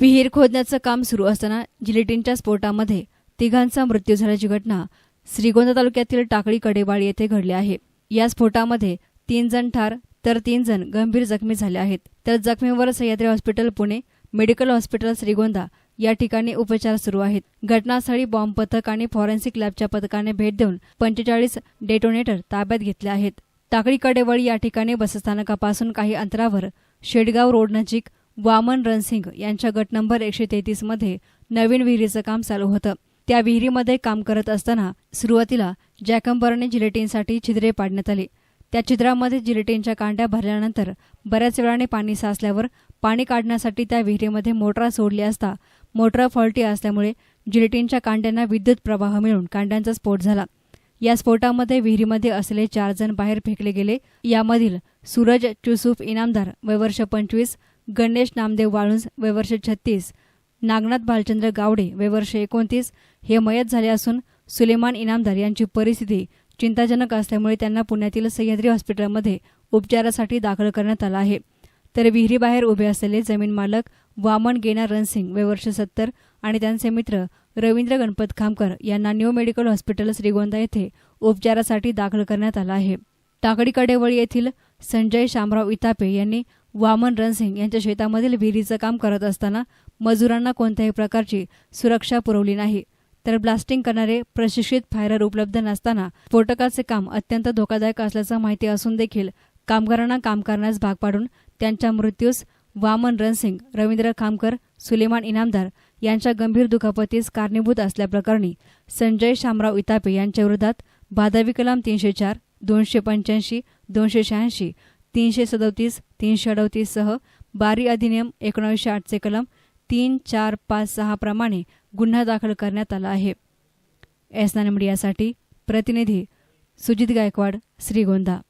विहीर खोदण्याचं काम सुरू असताना जिलेटिनच्या स्फोटामध्ये तिघांचा मृत्यू झाल्याची घटना श्रीगोंदा तालुक्यातील टाकळी कडेवाडी येथे घडली आहे. या स्फोटामध्ये तीन जण ठार तर तीन जण गंभीर जखमी झाले आहेत. तर जखमीवर Sahyadri hospital Pune medical hospital Shrigonda या ठिकाणी उपचार सुरू आहेत. घटनास्थळी बॉम्ब पथक आणि फॉरेन्सिक लॅबच्या पथकाने भेट देऊन पंचेचाळीस डेटोनेटर ताब्यात घेतले आहेत. टाकळी कडेवळी या ठिकाणी बसस्थानकापासून काही अंतरावर शेडगाव रोड नजीक वामन रणसिंग यांच्या गट नंबर एकशे तेहतीसमध्ये नवीन विहिरीचं काम चालू होतं. त्या विहिरीमध्ये काम करत असताना सुरुवातीला जॅकंबरने जिलेटिनसाठी छिद्रे पाडण्यात आली. त्या छिद्रामध्ये जिलेटिनच्या कांड्या भरल्यानंतर बऱ्याच वेळाने पाणी साचल्यावर पाणी काढण्यासाठी त्या विहिरीमध्ये मोटरा सोडली असता मोटरा फॉल्टी असल्यामुळे जिलेटिनच्या कांड्यांना विद्युत प्रवाह मिळून कांड्यांचा स्फोट झाला. या स्फोटामध्ये विहिरीमध्ये असलेले चार जण बाहेर फेकले गेले. यामधील सूरज चुसूफ इनामदार वयवर्ष पंचवीस गणेश नामदेव वाळुंज वयवर्ष छत्तीस. नागनाथ भालचंद्र गावडे वयवर्ष एकोणतीस. हे मयत झाले असून सुलेमान इनामदार यांची परिस्थिती चिंताजनक असल्यामुळे त्यांना पुण्यातील सह्याद्री हॉस्पिटलमध्ये उपचारासाठी दाखल करण्यात आलं आहे. तर विहिरीबाहेर उभे असलेले जमीन मालक वामन गेना रणसिंग वयवर्ष सत्तर आणि त्यांचे मित्र रवींद्र गणपत खामकर यांना न्यू मेडिकल हॉस्पिटल श्रीगोंदा येथे उपचारासाठी दाखल करण्यात आलं आहे. टाकडी कडेवळी येथील संजय शामराव इतापे यांनी वामन रणसिंग यांच्या शेतामधील विहिरीचं काम करत असताना मजुरांना कोणत्याही प्रकारची सुरक्षा पुरवली नाही. तर ब्लास्टिंग करणारे प्रशिक्षित फायरर उपलब्ध नसताना स्फोटकाचे काम अत्यंत धोकादायक असल्याचं माहिती असून देखील कामगारांना काम करण्यास भाग पाडून त्यांच्या मृत्यूस वामन रणसिंग रवींद्र खामकर सुलेमान इनामदार यांच्या गंभीर दुखापतीस कारणीभूत असल्याप्रकरणी संजय शामराव इतापे यांच्या विरोधात भादवी कलाम तीनशे चार दोनशे पंच्याऐंशी दोनशे शहाऐंशी तीनशे सदोतीस तीनशे अडतीससह बारी अधिनियम एकोणावीसशे आठचे कलम तीन चार पाच सहा प्रमाणे गुन्हा दाखल करण्यात आला आहे. एस नाईन मीडियासाठी प्रतिनिधी सुजित गायकवाड श्रीगोंदा.